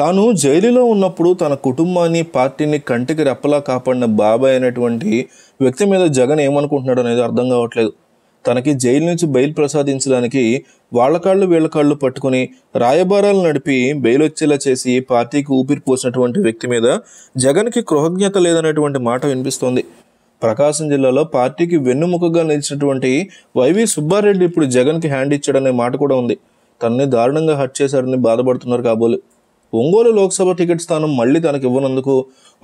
తాను జైలులో ఉన్నప్పుడు తన కుటుంబాన్ని పార్టీని కంటికి రెప్పలా కాపాడిన బాబాయ్ అనేటువంటి వ్యక్తి మీద జగన్ ఏమనుకుంటున్నాడు అనేది అర్థం కావట్లేదు. తనకి జైలు నుంచి బెయిల్ ప్రసాదించడానికి వాళ్ళ కాళ్ళు వీళ్ళ కాళ్ళు పట్టుకుని రాయబారాలు నడిపి బెయిల్ వచ్చేలా చేసి పార్టీకి ఊపిరి పోసినటువంటి వ్యక్తి మీద జగన్కి కృతజ్ఞత లేదనేటువంటి మాట వినిపిస్తోంది. ప్రకాశం జిల్లాలో పార్టీకి వెన్నుముకగా నిలిచినటువంటి వైవి సుబ్బారెడ్డి ఇప్పుడు జగన్కి హ్యాండ్ ఇచ్చాడనే మాట కూడా ఉంది. తనని దారుణంగా హత్య చేశారని బాధపడుతున్నారు కాబోలు. ఒంగోలు లోక్సభ టికెట్ స్థానం మళ్ళీ తనకు ఇవ్వనందుకు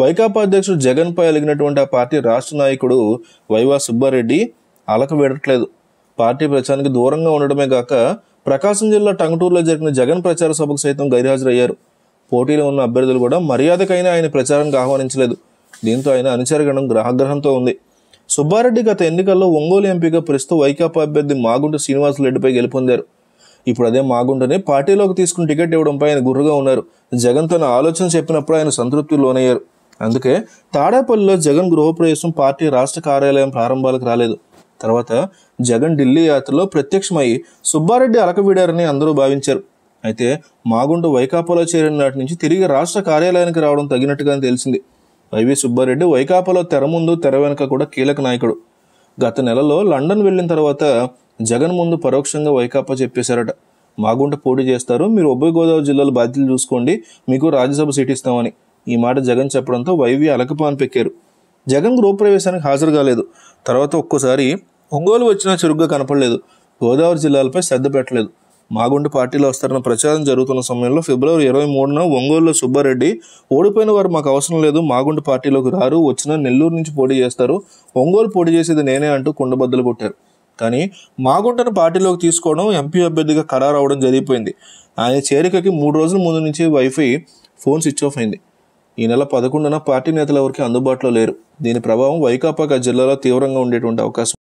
వైకాపా అధ్యక్షుడు జగన్పై అలిగినటువంటి ఆ పార్టీ రాష్ట్ర నాయకుడు వైవా సుబ్బారెడ్డి అలక వేడట్లేదు. పార్టీ ప్రచారానికి దూరంగా ఉండడమే కాక ప్రకాశం జిల్లా టంగుటూరులో జరిగిన జగన్ ప్రచార సభకు సైతం గైర్హాజరయ్యారు. పోటీలో ఉన్న అభ్యర్థులు కూడా మర్యాదకైనా ఆయన ప్రచారానికి ఆహ్వానించలేదు. దీంతో ఆయన అనుచరగణం గ్రహగ్రహంతో ఉంది. సుబ్బారెడ్డి గత ఎన్నికల్లో ఒంగోలు ఎంపీగా ప్రస్తుత వైకాపా అభ్యర్థి మాగుంట శ్రీనివాసరెడ్డిపై గెలుపొందారు. ఇప్పుడు అదే మాగుంటని పార్టీలోకి తీసుకుని టికెట్ ఇవ్వడంపై ఆయన గుర్రుగా ఉన్నారు. జగన్ తన ఆలోచన చెప్పినప్పుడు ఆయన సంతృప్తి లోనయ్యారు. అందుకే తాడేపల్లిలో జగన్ గృహప్రవేశం పార్టీ రాష్ట్ర కార్యాలయం ప్రారంభాలకు రాలేదు. తర్వాత జగన్ ఢిల్లీ యాత్రలో ప్రత్యక్షమై సుబ్బారెడ్డి అలకవీడారని అందరూ భావించారు. అయితే మాగుండు వైకాపాలో చేరిన నాటి నుంచి తిరిగి రాష్ట్ర కార్యాలయానికి రావడం తగినట్టుగానే తెలిసింది. వైవి సుబ్బారెడ్డి వైకాపాలో తెర ముందు తెర వెనుక కూడా కీలక నాయకుడు. గత నెలలో లండన్ వెళ్ళిన తర్వాత జగన్ ముందు పరోక్షంగా వైకాపా చెప్పేశారట. మాగుంట పోటీ చేస్తారు. మీరు ఉభయ గోదావరి జిల్లాలో బాధ్యతలు చూసుకోండి. మీకు రాజ్యసభ సీట్ ఇస్తామని ఈ మాట జగన్ చెప్పడంతో వైవి అలకపాన్ పెక్కారు. జగన్ గృహప్రవేశానికి హాజరు కాలేదు. తర్వాత ఒక్కోసారి ఒంగోలు వచ్చినా చురుగ్గా కనపడలేదు. గోదావరి జిల్లాలపై శ్రద్ధ పెట్టలేదు. మాగుంట పార్టీలో వస్తారన్న ప్రచారం జరుగుతున్న సమయంలో ఫిబ్రవరి ఇరవై మూడున ఒంగోలులో సుబ్బారెడ్డి ఓడిపోయిన వారు మాకు అవసరం లేదు మాగుంట పార్టీలోకి రారు వచ్చిన నెల్లూరు నుంచి పోటీ చేస్తారు ఒంగోలు పోటీ చేసేది నేనే అంటూ కుండబద్దలు కొట్టారు. కానీ మాగుంటను పార్టీలోకి తీసుకోవడం ఎంపీ అభ్యర్థిగా ఖరారు అవడం జరిగిపోయింది. ఆయన చేరికకి మూడు రోజుల ముందు నుంచి వైఫై ఫోన్ స్విచ్ ఆఫ్ అయింది. ఈ నెల పదకొండున పార్టీ నేతలు ఎవరికి అందుబాటులో లేరు. దీని ప్రభావం వైకాపాకి ఆ జిల్లాలో తీవ్రంగా ఉండేటువంటి అవకాశం